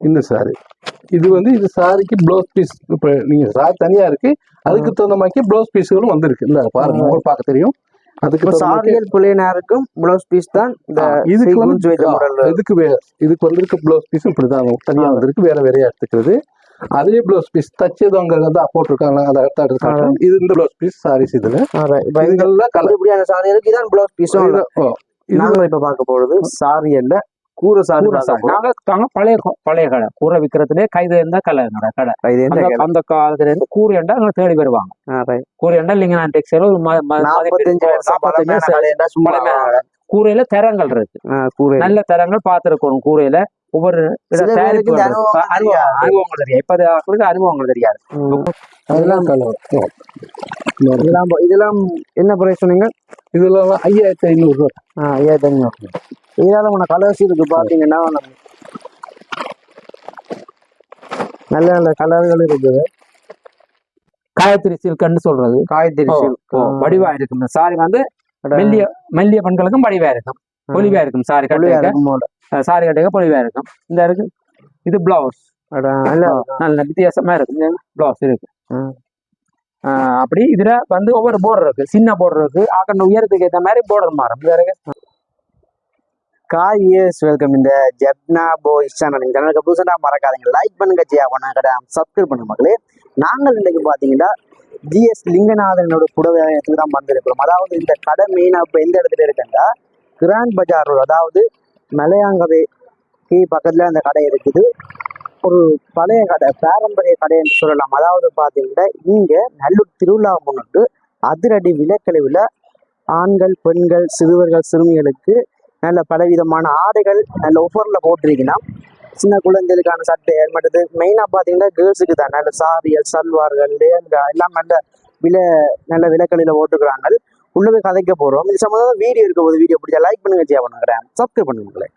இந்த சாரி இது வந்து இது சாரிக்கு ப்ளவுஸ் பீஸ் இப்போ நீங்க சாரி தனியா இருக்கு அதுக்கு தகுந்த மாதிரி ப்ளவுஸ் பீஸ்களும் வந்திருக்கு. இந்த பாருங்க உங்களுக்கு பார்க்க தெரியும். அதுக்கு சாரியல் பிள்ளைனா இருக்கும் ப்ளவுஸ் பீஸ் தான் இந்த இதுக்கு வந்து. இதுக்கு வேற இதுக்கு வந்திருக்க ப்ளவுஸ் பீஸும் இப்படிதான் தனியா ஆ. வந்திருக்கு வேற வேறையா எடுத்துக்கிறது. அதே ப்ளவுஸ் பீஸ் தச்சது அங்க தான் போட்டிருக்காங்க அதை எடுத்து எடுத்து காட்டுறேன். இது இந்த ப்ளவுஸ் பீஸ் சாரீஸ் இதுல. இதுங்கெல்லாம் கலர் இப்படியான சாரி இருக்கு இதான் ப்ளவுஸ் பீஸும் இது நாங்க இப்ப பார்க்க போறது சாரியல்ல கூரை சாரி. நாங்க நாங்க பழைய பழைய கடை. கூரை விற்கிறதுலே கைது இருந்தா கடை. கடை. கடை அந்த- காலத்துல இருந்து கூரை எண்டா அங்க தேடி வருவாங்க. கூரை எண்டா இல்லைங்க நான் டெக்ஸ்டைல் ஒரு நாற்பத்தஞ்சு. கூரையில தரங்கள் இருக்கு. நல்ல தரங்கள் பார்த்திருக்கணும். கூரையில ஒவ்வொரு. அனுபவங்கள் தெரியாது. இப்ப அனுபவங்கள் தெரியாது. இதெல்லாம் இதெல்லாம் என்ன பிரைஸ் சொன்னீங்க? இதெல்லாம் ஐயாயிரத்தி ஐநூறு ரூபா ஐயாயிரத்தி ஐநூறு உன கலர்ஸ் இருக்கு பாத்தீங்கன்னா நம்ம- நல்ல நல்ல கலர்கள் இருக்குது. காயத்ரி சில்க்னு சொல்றது. silk. ஓ, வடிவா இருக்கும். சாரி வந்து மெல்லிய மெல்லிய பெண்களுக்கும் வடிவா இருக்கும். பொலிவா இருக்கும் சாரி புள்ளியா கட்ட இருக்கும் போல. சாரி கட்டைக்க பொலிவா இருக்கும். இந்த இருக்கு. இது பிளவுஸ் நல்ல வித்தியாசமா இருக்கு. பிளவுஸ் இருக்கு. அப்படி இதுல வந்து ஒவ்வொரு border இருக்கு. சின்ன border இருக்கு. ஆக்கண்ட உயரத்துக்கு ஏத்த மாதிரி border மாறும். இருக்கு. காய் இயர்ஸ் வெல்கம் இந்த ஜப்னா போய்ஸ் சேனல் இந்த சேனலுக்கு புதுசாக மறக்காதீங்க. லைக் பண்ணுங்க ஜியா. பண்ண கடை சப்ஸ்கிரைப் பண்ணுங்க மக்களே. நாங்கள் இன்றைக்கு பார்த்தீங்கன்னா ஜிஎஸ் லிங்கநாதனோட புடவையத்துக்கு தான் வந்திருக்கிறோம். அதாவது இந்த கடை மெயினாக இப்போ எந்த இடத்துல இருக்குன்னா கிராண்ட் பஜார் ரோடு அதாவது மலையாங்கவே கீ பக்கத்தில் அந்த கடை இருக்குது. ஒரு பழைய கடை பாரம்பரிய கடை என்று சொல்லலாம். அதாவது பார்த்தீங்கன்னா இங்கே நல்லூர் திருவிழா முன்னிட்டு அதிரடி விலக்கழிவில் ஆண்கள் பெண்கள் சிறுவர்கள் சிறுமிகளுக்கு நல்ல பலவிதமான ஆடைகள் நல்ல ஒஃபரில் போட்டிருக்கீங்கன்னா சின்ன குழந்தைகளுக்கான சட்டை மற்றது மெயினாக பார்த்தீங்கன்னா கேர்ள்ஸுக்கு தான். நல்ல சாரியல் சல்வார்கள் லேங்கா எல்லாம் நல்ல விலை நல்ல விலைக்களில் போட்டுக்கிறாங்க உள்ள கதைக்க போகிறோம் இது சம்மந்தம் வீடியோ இருக்க போது வீடியோ பிடிச்சா லைக் பண்ணுங்க ஜியா பண்ணுங்கிறேன் சப்ஸ்கிரைப் பண்ணுங்களேன்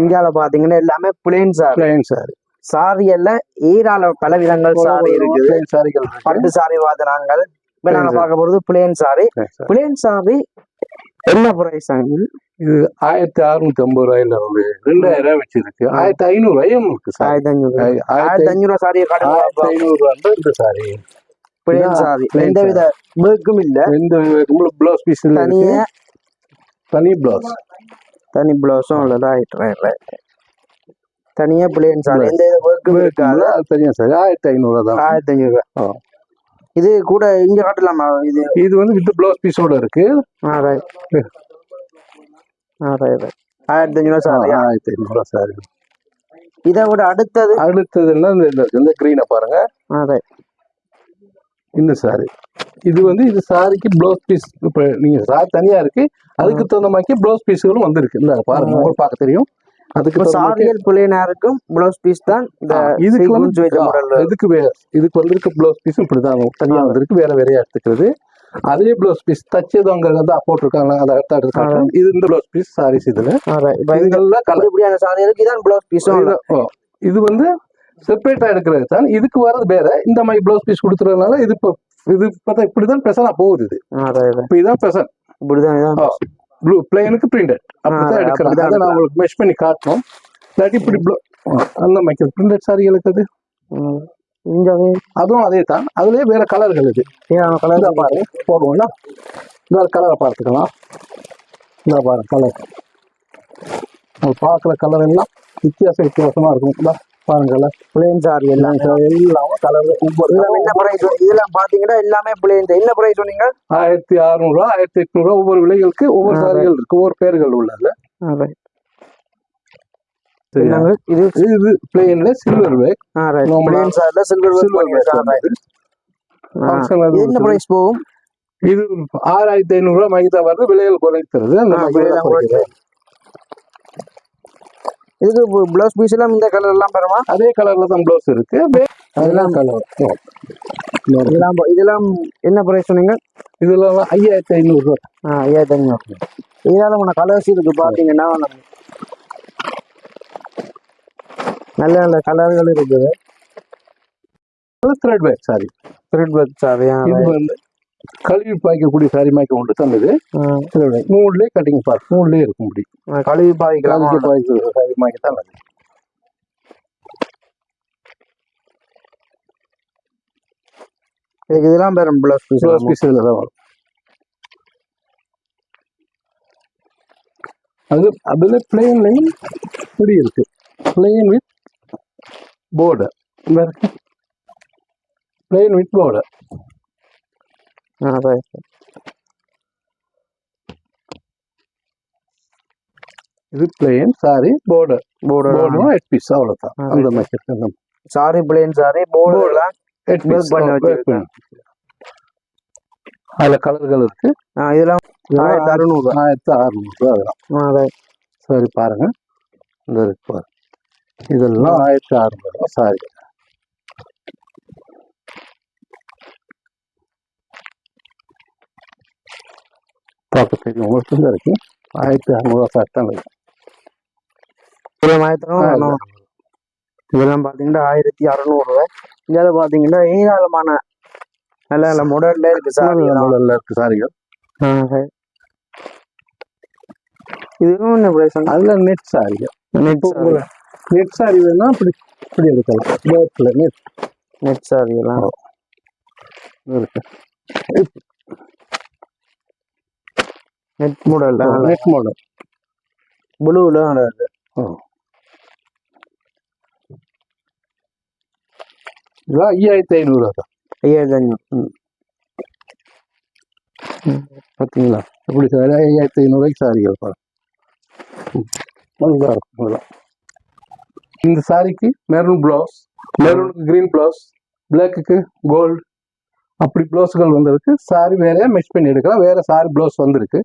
இந்தியாவில் பார்த்தீங்கன்னா எல்லாமே பிளேன் சாரி பிளைன் சாரி சாரியல்ல ஏராள பலவிதங்கள் சாரி இருக்குது. பிளைன் சாரிகள் இருக்கு. பட்டு சாரி வாதினாங்கள். இப்போ saree. பார்க்க போகிறது பிளேன் சாரி. பிளேன் சாரி என்ன ப்ரைஸ் இது ஆயிரத்தி அறுநூத்தி ஐம்பது ரூபாயில இருந்து ரெண்டாயிரம் ரூபாய் வச்சிருக்கு. ஆயிரத்தி ஐநூறு ரூபாயும் இருக்கு சாரி. ஆயிரத்தி அஞ்சூறு ஆயிரத்தி அஞ்சூறு சாரி ஆயிரத்தி ஐநூறு ரூபாய் இந்த சாரி பிளேன் சாரி எந்த வித இல்ல. எந்த பிளவுஸ் பீஸ் இருக்கு. தனியா தனி பிளவுஸ் தனி பிளவுஸும் இல்லை ரைட் ரைட் ரைட் தனியா பிளேன் சாரி. எந்த வித பேக்கும் இருக்காது தெரியும் சார். ஆயிரத்தி ஐநூறு ரூபா தான். ஆயிரத்தி ஆ. இது கூட இங்க காட்டலாமா? இது இது வந்து வித் பிளவுஸ் பீஸோட இருக்கு. ஆ ரைட் ஆ. ரைட் ஆயிரத்தி அஞ்சூறு சாரி ஆயிரத்தி ஐநூறு ரூபா சாரி. இதை விட அடுத்தது? அடுத்ததுன்னா இந்த கிரீனை பாருங்க. ஆ ரைட் இந்த சாரி இது வந்து இது சாரிக்கு பிளவுஸ் பீஸ் இப்போ நீங்க சாரி தனியா இருக்கு. அதுக்கு தகுந்த மாதிரி பிளவுஸ் பீஸ்களும் வந்திருக்கு. இந்த பாருங்க உங்களுக்கு பார்க்க தெரியும். அதுக்கு சாரியல் பிளேனா இருக்கும் பிளவுஸ் பீஸ் தான் இந்த இதுக்கு வந்து. இதுக்கு வேற இதுக்கு வந்திருக்க பிளவுஸ் பீஸும் இப்படிதான் தனியா ஆ. வந்திருக்கு வேற வேறையா எடுத்துக்கிறது. அதே பிளவுஸ் பீஸ் தச்சது அங்க தான் போட்டிருக்காங்க அதை எடுத்து காட்டுறேன். இது இந்த பிளவுஸ் பீஸ் சாரீஸ் இதுல. இதுங்கெல்லாம் கலர் இப்படியான சாரி இருக்கு இதான் பிளவுஸ் பீஸும் இது வந்து செப்பரேட்டா எடுக்கிறது தான். இதுக்கு வர்றது வேற. இந்த மாதிரி பிளவுஸ் பீஸ் கொடுத்துறதுனால இது இப்போ இது பார்த்தா இப்படிதான் பெசனா போகுது இது. இப்போ இதான். பெசன் இப்படிதான் ப்ளூ பிளேனுக்கு பிரிண்டட் அப்படிதான் அப்படிதான் அதை நான் உங்களுக்கு மெஷ் பண்ணி காட்டணும். இல்லாட்டி இப்படி ப்ளூ அந்த மாதிரி பிரிண்டட் சாரிகளுக்கு அது அதுவும் அதே தான். அதுலயே வேற கலர்கள் இது. ஏன் கலர் இந்த பாருங்க போடுவோம்ல. இந்த கலரை பார்த்துக்கலாம். இந்த பாருங்க கலர் பார்க்குற கலர் எல்லாம் வித்தியாச வித்தியாசமா இருக்கும். இந்த பாருங்க கலர் பிளேன் சாரி எல்லாம் எல்லாம் கலர் ஒவ்வொரு என்ன பிரைஸ் இதெல்லாம் பாத்தீங்கன்னா எல்லாமே பிளேன் என்ன பிரைஸ் சொன்னீங்க? ஆயிரத்தி அறுநூறுவா ஆயிரத்தி எட்நூறுவா ஒவ்வொரு விலைகளுக்கு ஒவ்வொரு சாரிகள் இருக்கு. ஒவ்வொரு பேர்கள் உள்ளது இது? இது பிளேன்ல சில்வர் ஆ பிளேன் சாரில சில்வர் சில்வர் என்ன. பிரைஸ் போகும்? இது ஆறாயிரத்தி ஐநூறு ரூபாய் மைதா வருது. விலைகள் குறைக்கிறது. அந்த ஆ, மாதிரி விலையெல்லாம் குறைக்கிறது. இதுக்கு பிளவுஸ் பீஸ் எல்லாம் இந்த கலர் எல்லாம் பெறுமா அதே கலர்ல தான் ப்ளவுஸ் இருக்கு. அதெல்லாம் கலர் இதெல்லாம் இதெல்லாம் என்ன பிரைஸ் சொன்னீங்க? இதெல்லாம் ஐயாயிரத்தி ஐநூறுரூவா ஆ ஐயாயிரத்தி ஐநூறு இதனால உன கலர்ஸ் இருக்கு பார்த்தீங்கன்னா நல்ல நல்ல கலர்கள் இருக்குது. Thread bag sari thread work சாரியா இது வந்து கழுவி பாய்க்கக்கூடிய சாரி மாய்க்க தந்தது. thread bag. நூல்லே கட்டிங் பார்ட் நூல்லே இருக்கும் முடியும் கழுவி பாதிக்கலாம் கழுவி பாய்க்க சாரி மாய்க்க தான். இதுக்கு இதெல்லாம் பேர் பிளஸ் பீஸ் Blouse piece இதுல தான் வரும். அது அதுல பிளெயின்லையும் இப்படி இருக்கு. Plain with border plain with border இது பிளெயின் சாரி போர்டர் போர்டு போர்டரும் ஹெட் பீஸ் அவ்வளவுதான் ஆ, அந்த மாதிரி இருக்கு. சாரி பிளேன் சாரி போர்டு எல்லாம் ஹெட் Work பீஸ் பண்ணி வச்சிருக்காங்க. அதுல கலர்கள் இருக்கு ஆ, இதெல்லாம் ஆயிரத்தி அறுநூறு ஆயிரத்தி அறுநூறு அதெல்லாம் சரி பாருங்க இந்த இருக்கு பாருங்க இதெல்லாம் ஆயிரத்தி அறுநூறு சாரி பார்க்க தெரியும் உங்களுக்கு தான் இருக்கு ஆயிரத்தி அறுநூறுவா சாரி தான் இருக்கு இதெல்லாம் ஆயிரத்தி இதெல்லாம் பார்த்தீங்கன்னா ஆயிரத்தி அறுநூறு இதில் பார்த்தீங்கன்னா ஏராளமான நல்ல நல்ல மாடல்ல இருக்கு சாரி முதல்ல இருக்கு சாரிகள் இதுவும் என்ன பிரைஸ் அதுல நெட் சாரிகள் நெட் நெட் சாரி வேணா அப்படி இப்படி எடுக்கலாம் நெட் நெட் சாரி எல்லாம் இருக்கு நெட் மாடல் நெட் மாடல் ப்ளூல இருக்கு இதெல்லாம் ஐயாயிரத்தி ஐநூறு தான் ஐயாயிரத்தி அஞ்சூறு பார்த்தீங்களா இப்படி சாரி ஐயாயிரத்தி ஐநூறுவாய்க்கு சாரிகள் பாருங்க. ம். நல்லா இருக்கும் இதெல்லாம் இந்த சாரிக்கு மெரூன் ப்ளவுஸ் மெரூனுக்கு கிரீன் ப்ளவுஸ் பிளாக்குக்கு கோல்டு அப்படி ப்ளவுஸ்கள் வந்திருக்கு சாரி வேறையா மெஷ் பண்ணி எடுக்கலாம். வேற சாரி ப்ளவுஸ் வந்திருக்கு.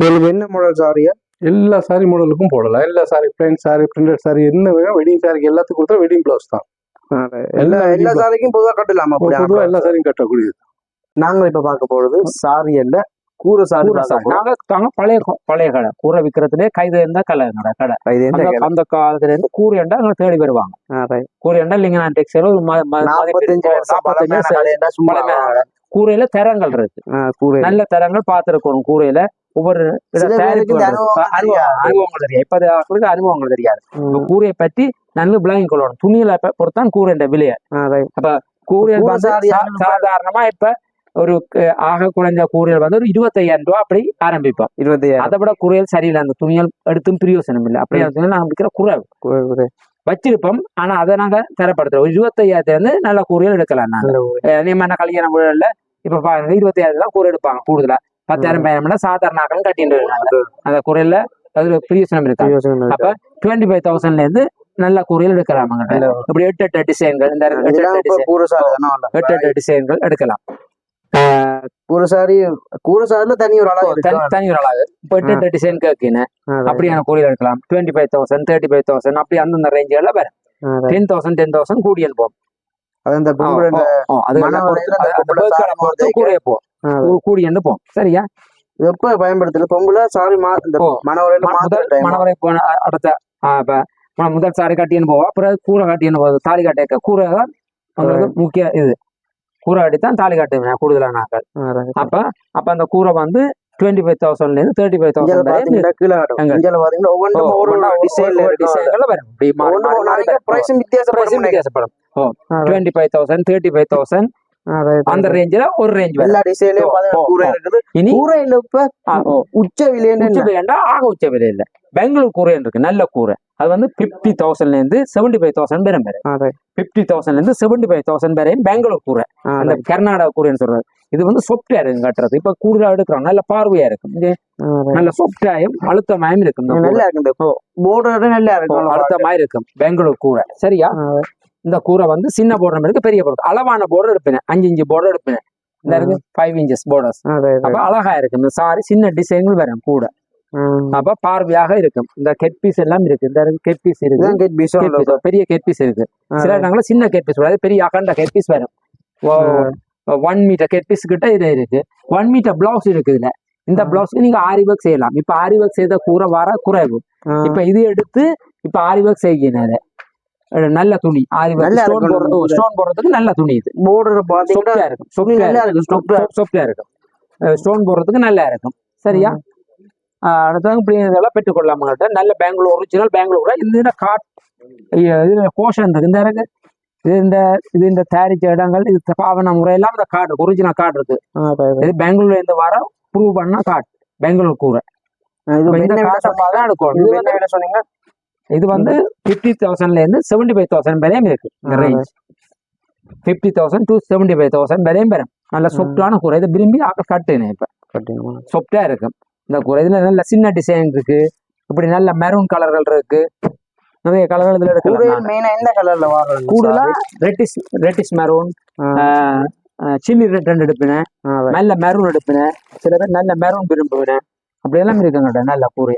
உங்களுக்கு என்ன மாடல் சாரியா எல்லா சாரி மாடலுக்கும் போடலாம். எல்லா சாரி பிளைன் சாரி பிரிண்டட் சாரி என்ன வேணும் வெட்டிங் சாரிக்கு எல்லாத்துக்கும் கொடுத்தா வெட்டிங் ப்ளவுஸ் தான். எல்லா எல்லா சாரிக்கும் பொதுவாக கட்டலாம் பொதுவாக எல்லா சாரியும் கட்டக்கூடியது. நாங்க இப்ப பார்க்க போறது சாரி அல்ல கூரை கூரை. நாங்க நாங்க பழைய பழைய கடை. கூரை விற்கிறதுலே கைது இருந்தா கடை. எங்கட கடை அந்த- காலத்துல இருந்து கூரை எண்டா அங்க தேடி வருவாங்க. கூரை எண்டா இல்லைங்க நான் டெக்ஸ்டைல் ஒரு நாற்பத்தஞ்சு கூரையில தரங்கள் இருக்கு. கூரை. நல்ல தரங்கள் பார்த்திருக்கணும் கூரையில. ஒவ்வொரு இந்த அனுபவங்கள் தெரியாது. இப்ப அவங்களுக்கு அனுபவங்கள் தெரியாது. கூரையை பற்றி நல்ல விளங்கி கொள்ளணும். துணியில பொறுத்தான் விலையை. கூரை வந்து சாரி சா- அனுபவம். சாதாரணமா இப்ப ஒரு ஆக குறைஞ்ச கூரையில் வந்து ஒரு இருபத்தையாயிரம் ரூபாய் அப்படி ஆரம்பிப்போம். இருபத்தி அதை விட குறையல் சரியில்லை. அந்த துணிகள் எடுத்தும் பிரயோசனம் இல்லை. அப்படி இருந்தா நாங்க விற்கிற குறை வச்சிருப்போம். ஆனா அதை நாங்க தரப்படுத்துறோம். ஒரு இருபத்தையாயிரத்துல இருந்து நல்ல கூரையில் எடுக்கலாம் நாங்க. நியமன கல்யாண விழால இப்ப பாருங்க இருபத்தையாயிரம் தான் கூரை எடுப்பாங்க கூடுதலா. பத்தாயிரம் பதினாயிரம் சாதாரண ஆக்களும் கட்டிட்டு இருக்காங்க. அந்த குறையில அதுல பிரயோசனம் இருக்கு? அப்ப டுவெண்ட்டி ஃபைவ் தௌசண்ட்ல இருந்து நல்ல கூரையில் எடுக்கலாம். இப்படி எட்டு எட்டு டிசைன்கள் இந்த எட்டு எட்டு டிசைன்கள் எடுக்கலாம். கூரை சாரி கூரை சாரில தனி ஒரு அளவு தனி ஒரு அளவு இப்போ எட்டு எட்டு டிசைன் கேட்கினேன் அப்படியான எடுக்கலாம் twenty five thousand thirty five thousand அப்படி அந்தந்த ரேஞ்சுகளில் வேற டென் தௌசண்ட் டென் தௌசண்ட் கூடியல் போகும் அந்த எல்லாம் கூடிய போ கூடியன்னு போகும் சரியா? எப்ப பயன்படுத்துறது? பொம்பளை சாரி மா இந்த ஓ. மனவரையில ம- மாத்துற முதல் டைம் மணவரை போன அடுத்த முதல் சாரி கட்டின்னு போவோம் அப்புறம் கூரை கட்டின்னு போகுது தாலி கட்ட கூரை தான் முக்கிய இது. கூரை கட்டி தான் தாலி கட்டுவேன் கூடுதலான நாட்கள் அப்ப அப்ப அந்த கூரை வந்து டுவெண்ட்டி ஃபைவ் தௌசண்ட்ல இருந்து தேர்ட்டி ஃபைவ் தௌசண்ட் பாத்தீங்கன்னா ஒவ்வொன்றும் டிசைன்ல வரும். வித்தியாசப்படும். Twenty five thousand thirty five thousand அந்த ரேஞ்சில ஒரு ரேஞ்ச் எல்லா டிசைன்லயும் கூரை. இருக்குது. இனி கூரையில இப்ப உச்ச விலைன்னு உச்ச விலைண்டா ஆக உச்ச விலை இல்ல. பெங்களூர் கூரை இருக்கு நல்ல கூரை. அது வந்து பிப்டி தௌசண்ட்ல இருந்து செவன்டி ஃபைவ் தௌசண்ட் வரும் வரை பிப்டி தௌசண்ட்ல இருந்து செவன்டி ஃபைவ் தௌசண்ட் வரையும் பெங்களூர் கூரை. அந்த கர்நாடகா கூரைன்னு சொல்றது இது வந்து சொப்டா இருக்கு கட்டுறது. இப்ப கூடுதலா எடுக்கிறோம். நல்ல பார்வையா இருக்கும். இது நல்ல சொப்டாயும் அழுத்தமாயும் இருக்கும். நல்லா இருக்கு இந்த போர்டர் நல்லா இருக்கும். இருக்கும் பெங்களூர் கூரை. சரியா? இந்த கூரை வந்து சின்ன போர்டர் இருக்கு பெரிய போர்டர் அளவான போர்டர் எடுப்பேன். அஞ்சு இன்ச்சு போர்டர் எடுப்பேன். இந்த இருக்கு ஃபைவ் இன்ச்சஸ் போர்டர்ஸ் அப்ப அழகா இருக்கு இந்த சாரி சின்ன டிசைன்கள் வரும் கூட. அப்ப பார்வையாக இருக்கும். இந்த கெட் பீஸ் எல்லாம் இருக்கு. இந்த கெட் பீஸ் இருக்கு. கெட் பெரிய கெட் பீஸ் இருக்கு. சில இடங்கள்ல சின்ன கெட் பீஸ் வராது. பெரிய அகண்ட கெட் பீஸ் வரும். ஒன் மீட்டர் கெட் பீஸ் கிட்ட இது இருக்கு. ஒன் மீட்டர் பிளவுஸ் இருக்கு இதுல. இந்த. பிளவுஸ்க்கு நீங்க ஆரி ஒர்க் செய்யலாம். இப்ப ஆரி ஒர்க் செய்த கூற வர குறைவு. இப்ப இது எடுத்து இப்ப ஆரி ஒர்க் செய்யணும் நல்ல துணி. ஆரி ஸ்டோன் இருக்கும். போடுறது ஸ்டோன் போடுறதுக்கு நல்ல துணி இது. Border பாத்தீங்கன்னா இருக்கும். நல்லா இருக்கு சொப்டா சொப்டியா இருக்கும். ஸ்டோன் போடுறதுக்கு நல்லா இருக்கும். சரியா? அடுத்தது இப்படி இதெல்லாம் பெற்றுக்கொள்ளலாம் உங்கள்கிட்ட நல்ல பெங்களூர் ஒரிஜினல் பெங்களூர் இந்த காட் இது கோஷன் இருக்கு. இந்த இருக்கு. இது இந்த இது இந்த தயாரிச்ச இடங்கள் இது பாவன முறையெல்லாம் இந்த கார்டு இருக்கு. ஒரிஜினல் கார்டு இருக்கு. இது பெங்களூர்ல இருந்து வர ப்ரூவ் பண்ண கார்டு பெங்களூர் கூரை. இது இப்ப இந்த என்ன விலை காட்டை சொன்னீங்க? தான் எடுக்கணும். இது இது வந்து ஃபிஃப்டி தௌசண்ட்ல இருந்து செவன்டி ஃபைவ் தௌசண்ட் வரையும் இருக்கு. இந்த. Range fifty thousand to seventy five thousand வரையும் வரும். நல்ல சொப்டான கூரை. இதை விரும்பி ஆக்கள் கட்டுனேன் இப்ப. கட்டுங்க. சொப்டா இருக்கும். இந்த கூரை. இதுல நல்ல சின்ன டிசைன் இருக்கு. இப்படி நல்ல மெரூன் கலர்கள் இருக்கு. நிறைய கலர்கள் இதுல கூடையில் எடுக்கலாம் மெயினா எந்த கலர்ல வாங்குறீங்க கூடுதலா reddish reddish maroon chilli red ரெண்டு எடுப்பினேன். நல்ல மெரூன் எடுப்பினேன். சில பேர் நல்ல மெரூன் விரும்புவேன். அப்படி எல்லாம் இருக்குங்கட்ட நல்ல கூரை.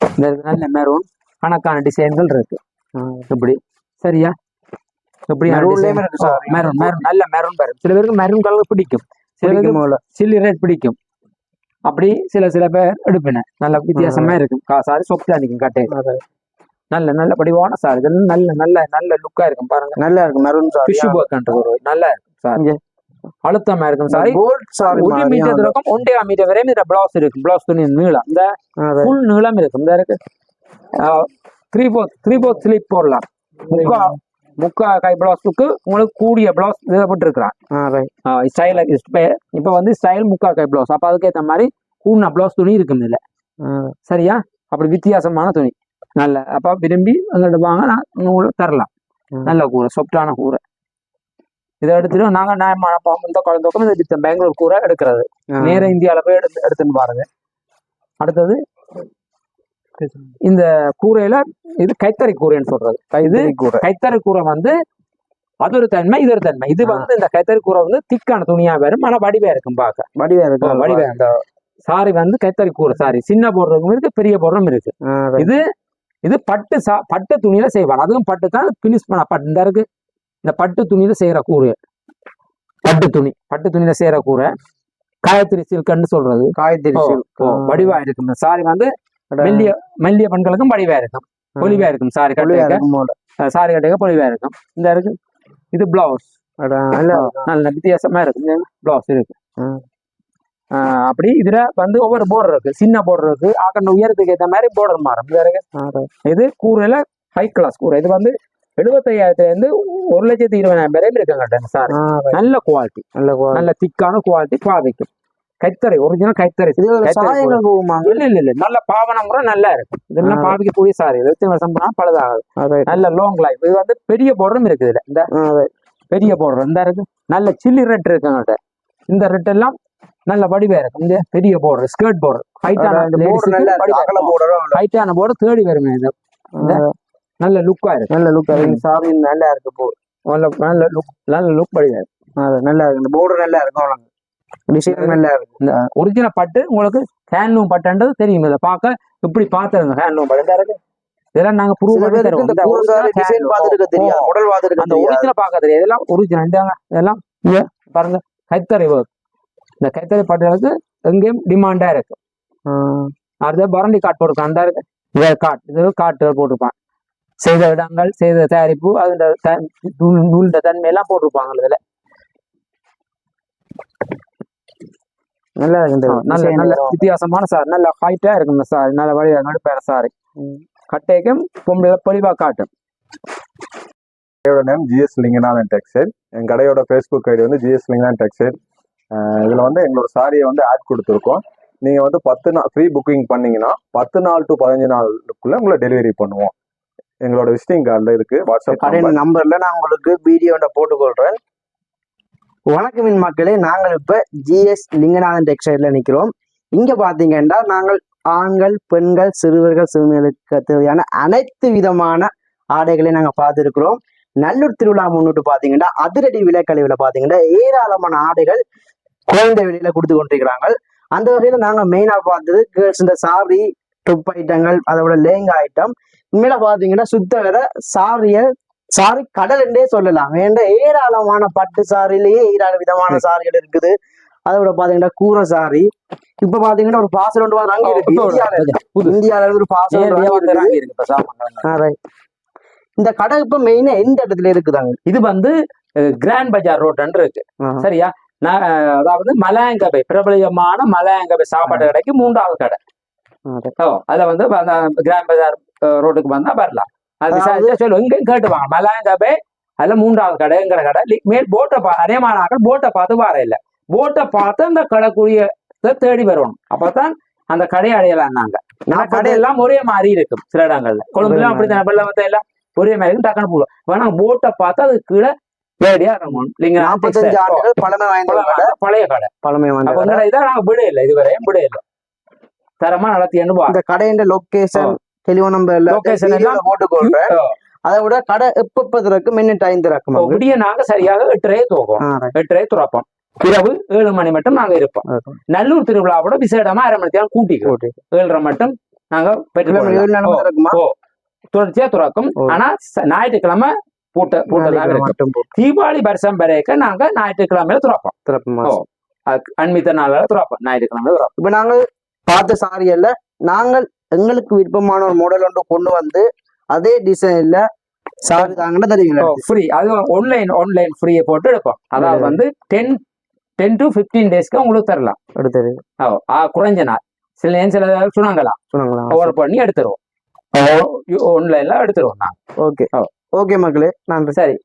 இந்த நல்ல மெரூன் கணக்கான டிசைன்கள் இருக்கு. இப்படி. சரியா? இப்படி மெரூன் மெரூன் நல்ல மெரூன் வரும் சில பேருக்கு மெரூன் கலர் பிடிக்கும். சில பேருக்கு சில்லி ரெட் பிடிக்கும். அப்படி சில சில பேர் எடுப்பினேன் நல்ல வித்தியாசமா இருக்கும். சாரி சொப்டா நிற்கும் கட்டை. நல்ல நல்ல படிவான சார் இதெல்லாம் நல்ல நல்ல நல்ல லுக்கா இருக்கும் பாருங்க. நல்லா இருக்கு மெரூன் சாரி டிஷ்யூ ஒர்க் ஒரு நல்லா இருக்கும் சார். அழுத்தமா இருக்கும் சாரி கோல்ட் சாரி ஒரு மீட்டர் இருக்கும் ஒன்றே மீட்டர் வரையும் இந்த பிளவுஸ் இருக்கும் பிளவுஸ் துணி நீளம். இந்த ஃபுல் நீளம் இருக்கும் இந்த இருக்கு. Three fourth three fourth sleeve போடலாம். முக்கா முக்கா கை பிளவுஸுக்கு உங்களுக்கு கூடிய பிளவுஸ் இதை இருக்கிறான் ஸ்டைல இப்போ வந்து ஸ்டைல் முக்கா கை பிளவுஸ் அப்போ அதுக்கேற்ற மாதிரி கூடின பிளவுஸ் துணி இருக்கும் இதுல. சரியா? அப்படி வித்தியாசமான துணி. நல்ல அப்போ விரும்பி எங்கள்கிட்ட வாங்க நான் உங்களுக்கு தரலாம். நல்ல கூரை சொப்டான கூரை. இதை எடுத்துட்டு நாங்க நியாயமான பாம்பு இந்த குழந்தைக்கும் வித்த பெங்களூர் கூரை எடுக்கிறது. நேர இந்தியால போய் எடுத்து எடுத்துன்னு பாருங்க. அடுத்தது இந்த கூரையில இது கைத்தறி கூரைன்னு சொல்றது. இது கைத்தறி கூரை. வந்து அது ஒரு தன்மை இது ஒரு தன்மை. இது வந்து இந்த கைத்தறி கூரை வந்து திக்கான துணியா வரும் ஆனா வடிவா இருக்கும் பார்க்க வடிவா இருக்கு வடிவா இந்த சாரி வந்து கைத்தறி கூரை சாரி. சின்ன போடுறதும் இருக்கு பெரிய போடுறதும் இருக்கு. இது இது பட்டு சா பட்டு துணியில செய்வாங்க. அதுவும் பட்டு தான் பினிஷ் பண்ண பட்டு இந்த இருக்கு. இந்த பட்டு துணியில செய்யற கூரை பட்டு துணி. பட்டு துணியில செய்யற கூரை காயத்ரி சில்கன்னு சொல்றது. ஓ, ஓ, வடிவா இருக்கும். இந்த சாரி வந்து மெல்லிய மெல்லிய பெண்களுக்கும் வடிவா இருக்கும். பொலிவா இருக்கும். சாரி கட்டைக்க. சாரி கட்டைக்க பொலிவா இருக்கும். இந்த இருக்கு. இது பிளவுஸ் நல்ல வித்தியாசமா இருக்கும் பிளவுஸ் இருக்கு. அப்படி இதுல வந்து ஒவ்வொரு border இருக்கு. சின்ன border இருக்கு. ஆக்கண்ட உயரத்துக்கு ஏற்ற மாதிரி border மாறும். இது இருக்கு கூரையில ஹை கிளாஸ் கூரை. இது வந்து எழுபத்தையாயிரத்துல இருந்து ஒரு லட்சத்தி இருபதாயிரம் வரையும் இருக்குங்க சார் நல்ல குவாலிட்டி நல்ல திக்கான குவாலிட்டி பாவிக்கும் கைத்தறி ஒரிஜினல் கைத்தறி. இல்ல இல்ல இல்ல. நல்ல பாவன முறை நல்லா இருக்கு இதெல்லாம் ஆ. பாவிக்கக்கூடிய சாரி. எத்தனை வருஷம் போனா பழுதாகாது. நல்ல லாங் லைஃப் இது வந்து பெரிய border இருக்குது இதுல. இந்த பெரிய border இந்த இருக்கு நல்ல சில்லி ரெட் இருக்குங்கிட்ட இந்த ரெட் எல்லாம் நல்ல வடிவா இருக்கும். இந்த பெரிய border ஸ்கர்ட் border ஹைட்டான ஹைட்டான border தேடி வருமே இது. நல்ல லுக்கா இருக்கு. நல்ல லுக் சாரி நல்லா இருக்கு போ நல்ல நல்ல லுக் நல்ல லுக் இருக்கு. அது நல்லா இருக்கு. இந்த போர்டு நல்லா இருக்கும் நல்லா இருக்கு. இந்த ஒரிஜினல் பட்டு உங்களுக்கு ஹேண்ட்லூம் பட்டுன்றது தெரியும். இதை பார்க்க இப்படி பார்த்துருங்க ஹேண்ட்லூம் பட்டு. இதெல்லாம் நாங்க ப்ரூவ் பண்ணி தருவோம். அந்த ஒரிஜினல் பார்க்க தெரியாது. இதெல்லாம் ஒரிஜினல் இதெல்லாம் பாருங்க. கைத்தறி ஒர்க் இந்த கைத்தறி பட்டுகளுக்கு எங்கேயும் டிமாண்டா இருக்கு. அடுத்த பரண்டி காட் போட்டிருக்கான். அந்த இருக்கு. இதை காட் இது காட்டுகள் போட்டிருப்பான். செய்த இடங்கள் செய்த தயாரிப்பு அதோட நூலின் தன்மை எல்லாம் போட்டிருப்பாங்க இதுல. நல்லா இந்த நல்ல நல்ல. வித்தியாசமான சாரி. நல்ல ஹைட்டா இருக்கும் சாரி. நல்ல வழியா நடுப்பேற சாரி. கட்டைக்கும் பொம்பளை பொலிவா காட்டும். கடையோட நேம் ஜிஎஸ் லிங்கநாதன் டெக்ஸ்டைல். என் கடையோட ஃபேஸ்புக் ஐடி வந்து ஜிஎஸ் லிங்கநாதன் டெக்ஸ்டைல். இதில் வந்து எங்களோட சாரியை வந்து ஆட் கொடுத்துருக்கோம். நீங்கள் வந்து பத்து நாள் ஃப்ரீ புக்கிங் பண்ணீங்கன்னா பத்து நாள் டு பதினஞ்சு நாளுக்குள்ள உங்களை டெலிவரி பண்ணுவோம். எங்களோட விசிட்டிங் கார்டில் இருக்கு வாட்ஸ்அப். நம்பர்ல நான் உங்களுக்கு வீடியோட போட்டுக்கொள்றேன். வணக்கம் மின் மக்களே நாங்கள் இப்ப ஜிஎஸ் லிங்கநாதன் டெக்ஸ்டைல்ல நிற்கிறோம் இங்க பாத்தீங்கன்னா நாங்கள் ஆண்கள் பெண்கள் சிறுவர்கள் சிறுமிகளுக்கு தேவையான அனைத்து விதமான ஆடைகளை நாங்க பார்த்துருக்கிறோம். நல்லூர் திருவிழா முன்னிட்டு பாத்தீங்கன்னா அதிரடி விலைக்கழிவுல பாத்தீங்கன்னா ஏராளமான ஆடைகள் குறைந்த விலையில் கொடுத்து கொண்டிருக்கிறாங்க. அந்த வகையில நாங்க மெயினா பார்த்தது கேர்ள்ஸ் இந்த சாரி ட்ரிப் ஐட்டங்கள் அதோட லேங்கா ஐட்டம் இனிமேல பாத்தீங்கன்னா சுத்த வித சாரியல் சாரி கடல் என்றே சொல்லலாம். ஏன்டா ஏராளமான பட்டு சாரிலேயே ஏராள விதமான சாரிகள் இருக்குது. அதோட பாத்தீங்கன்னா கூரை சாரி. இப்ப பாத்தீங்கன்னா ஒரு பாசல் ஒன்று வாங்கி இருக்கு. இந்தியால ஒரு பாசல். இந்த கடை இப்ப மெயினா எந்த இடத்துல இருக்குதாங்க இது வந்து கிராண்ட் பஜார் ரோட்னு இருக்கு. சரியா? நான் அதாவது மலையங்கபை பிரபலியமான மலையங்கபை சாப்பாட்டு கடைக்கு மூன்றாவது கடை. அதுல வந்து கிராண்ட் பஜார் அஹ், ரோட்டுக்கு வந்தா வரலாம். அது விசாரிச்சா சொல்லு இங்கேயும் கேட்டுவாங்க மலையங்கபை அதுல மூன்றாவது கடைங்கிற கடை? மேல் போட்டை பா அநேகமான ஆட்கள் போட்டை பார்த்து வர இல்லை. போட்டை பார்த்து அந்த கடைக்குரிய தேடி வரணும் அப்பதான் அந்த கடை அடையலாம் நாங்க. நாற்பது- கடையெல்லாம் ஒரே மாதிரி இருக்கும் சில இடங்கள்ல. கொழும்புலாம் அப்படித்தான் வெள்ளமத்த எல்லாம் ஒரே மாதிரி இருக்கும் டக்குனு போடுவோம். வேணா போட்டை பார்த்து அது கீழே நேரடியா இறங்கணும். இல்லைங்க நாற்பத்தஞ்சு ஆண்டுகள் பழமை வாய்ந்த பழைய கடை. பழமை வாய்ந்த அப்ப கடை. இந்த இதை நாங்க விட இல்லை இதுவரையும் விட இல்லை. தரமா நடத்தியன்னு இந்த கடையின் லொகேஷன் தெளிவா நம்ம எல்லாம் போட்டுக்கொள்றேன். அதை விட கடை எப்ப திறக்கும் என்ன டைம் திறக்கும் அங்க? விடிய நாங்க சரியாக எட்டரையே தூக்கம். எட்டரையே துறப்போம். இரவு ஏழு மணி மட்டும் நாங்க இருப்போம். நல்லூர் திருவிழாவோட விசேடமா அரை மணி நேரம் கூட்டிக்கிறோம் கூட்டி. ஏழரை மட்டும் நாங்க. தொடர்ச்சியா துறக்கும். ஆனா ஞாயிற்றுக்கிழமை பூட்ட பூட்டலாம் நாளைக்கு இருக்கு மட்டும் போட்டு. தீபாவளி வருஷம் வரைக்கும் நாங்க ஞாயிற்றுக்கிழமையில துறப்போம். திறப்புமா? அண்மித்த நாளால துறப்போம். ஞாயிற்றுக்கிழமை துறப்போம். இப்ப நாங்கள் பார்த்த சாரி அல்ல நாங்கள் எங்களுக்கு விருப்பமான ஒரு மாடல் ஒன்று கொண்டு வந்து அதே டிசைன்ல சாரி தாங்கன்னா தெரியுங்களா ஃப்ரீ அது ஆன்லைன் ஆன்லைன் ஃப்ரீயை போட்டு எடுப்போம். அதாவது வந்து டென் டென் டு ஃபிஃப்டீன் டேஸ்க்கு உங்களுக்கு தரலாம். அடுத்தது ஓ, ஆ, குறைஞ்ச நாள். சில நேரம் சில சுணங்கலாம் சொன்னாங்களா? ஓவர் பண்ணி எடுத்துருவோம். ஆன்லைன்ல எடுத்துருவோம். நாங்க ஓகே. ஓகே மக்களே நன்றி. சரி.